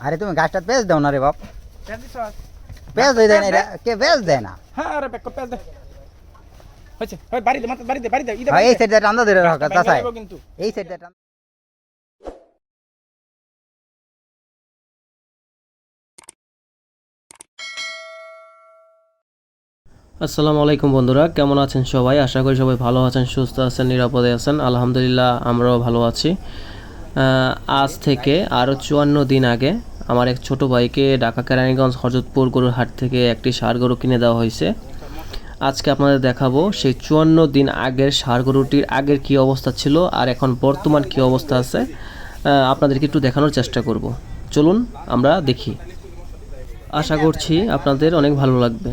আরে তুমি গাছটা পেঁচ দাও না রে বাপ। পেঁচ দিছ পেঁচ হয়ে দেয় না এটা কে পেঁচ দেয় না? হ্যাঁ আরে বেক পেঁচ দে। হয়েছে হয় বাড়ি দে মাথা বাড়ি দে বাড়ি দে ইদে এই সাইডটা টান্দা ধরে রাখো কিন্তু। এই সাইডটা টান আসসালামু আলাইকুম বন্ধুরা কেমন আছেন সবাই? আশা করি সবাই ভালো আছেন সুস্থ আছেন নিরাপদে আছেন। আলহামদুলিল্লাহ আমরাও ভালো আছি। আহ, আজ থেকে আরও চুয়ান্ন দিন আগে আমার এক ছোট ভাইকে ঢাকা কেরানীগঞ্জ হরজতপুর গরুর হাট থেকে একটি সার গরু কিনে দেওয়া হয়েছে। আজকে আপনাদের দেখাবো সেই চুয়ান্ন দিন আগের সার গরুটির আগের কি অবস্থা ছিল আর এখন বর্তমান কি অবস্থা আছে আপনাদেরকে একটু দেখানোর চেষ্টা করব। চলুন আমরা দেখি। আশা করছি আপনাদের অনেক ভালো লাগবে।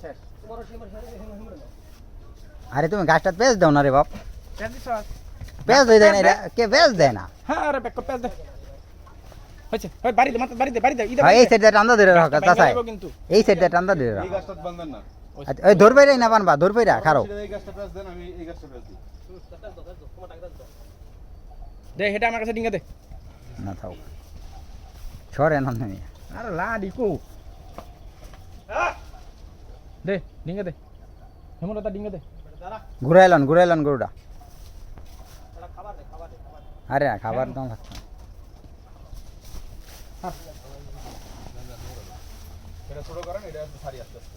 শেষ তোমার সিমার সাথে হেমে হেমে দাও আরে তুমি গাছটা পেঁচ দাও না রে বাপ। পেঁচ দেয় না কে পেঁচ দেয় না? হ্যাঁ আরে পেঁচ দে। হয় মাথা ইদে এই সাইডটা টান্দা ধরে রাখো চাচাই এই সাইডটা টান্দা ধরে রাখো। এই গাছটা বাঁধবেন না। আচ্ছা, ওই ধরবে রে না বানবা ধরবে রা খারো এই গাছটা প্রেস দেন আমি এই গাছটা প্রেস দিই। দে হেটা আমার কাছে ডিঙ্গা দে। না থাও ছড়ে না তুমি আরে লা ডিকো দে ডিঙ্গা দে। হেমলতা ডিঙ্গা দে। ঘুরাইলন ঘুরাইলন গরুটা। আরে খাবার দাম না। এটা ছোট করেন এটা সারি আস্তে আস্তে।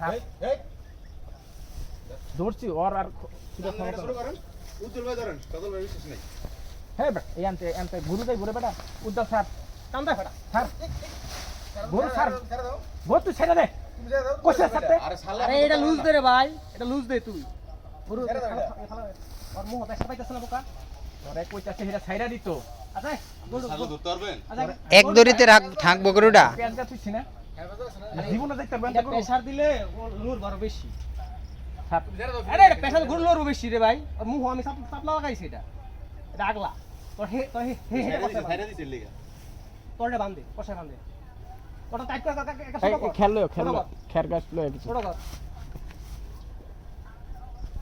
হ্যাঁ। দৌড়ছি ওর আর সুযোগ আপনারা এটা ছোট করেন উজ্জ্বল ভাই ধরেন সদল ভাই বিশেষ নেই। হ্যাঁ বেটা এই আনতে আনতে ঘুরে যাই ঘুরে বেটা উদ্দাম স্যার। কান্দা বেটা। স্যার। ঘুরে স্যার। ঘুর তুই ছেড়ে দে। আরে এটা লুজ দে রে ভাই এটা লুজ দে তুই। ঘুরে। ওর মুখ দেখা পাইতাছ না বোকা। ওরে কইতাছে হেটা ছাইরা দিত। এক দড়িতে রাখ- থাকব গরুটা। জীবনে দেখতে পারবেন প্রেসার দিলে লোর বড় বেশি। আরে প্রেসার ঘুর লোর বেশি রে ভাই। আর মুখ আমি সাপ সাপলা লাগাইছি এটা। এটা আগলা। তোর হে তোর হে হে হে ছেড়ে কষায় দিছে বাঁধে। ছেড়ে দিছে লিগা। তোরটা বান্ধে কষায় বান্ধে। ওটা টাইট করে একটা খেললো খেললো খের গাছ লো ছোট কর।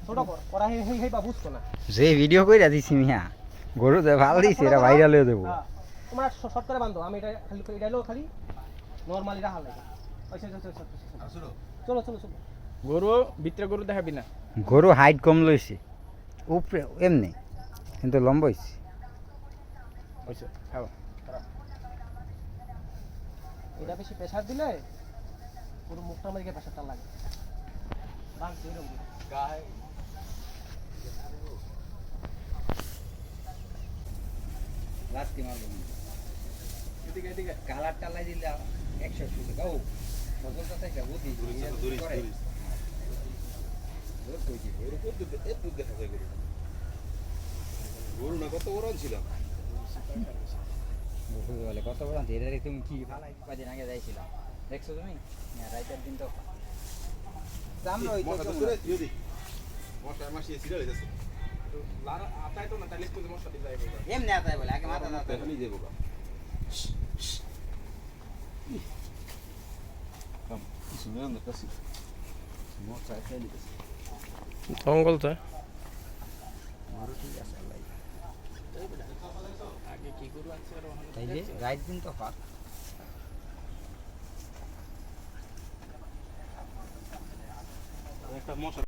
ছোট কর। ওরা হে হে হে না। যে ভিডিও কইরা দিছি মিয়া। গরু তো ভালো দিছি এটা ভাইরাল হয়ে দেবো তোমরা শর্ট করে বান্ধো আমি এটা খালি করে এটা খালি নরমালি রাখা লাগে আসলো। চলো চলো চলো। গরু ভিতরে গরু দেখাবি না? গরু হাইট কম লইছে। উপরে এমনি কিন্তু লম্বা হইছে। হয়েছে খাও। এটা বেশি প্রেসার দিলে পুরো মুখটার মধ্যে প্রেসারটা লাগে। গায় লাস্টি মারবো এদিকে এদিকে কালার টালাই দিলে একশো সকলটা থেকে বুদ্ধি দূরিস দূরিস দূরিস গরু না কত বড় ছিল বলে কত বড় ধীরে ধীরে তুমি কি কদিন আগে যাইছিলাম দেখছ তুমি? রাইতের দিন তো আমরা ওই মশা মাসি সিরিয়াল আতাই না তাহলে এমনি আতাই বলে আগে মাথা না এখনই যাব কাম শুনে না কাছে মশা খেয়ে দিতেছে জঙ্গল তো তাই যে রাইত দিন তো পাক। একটা মশা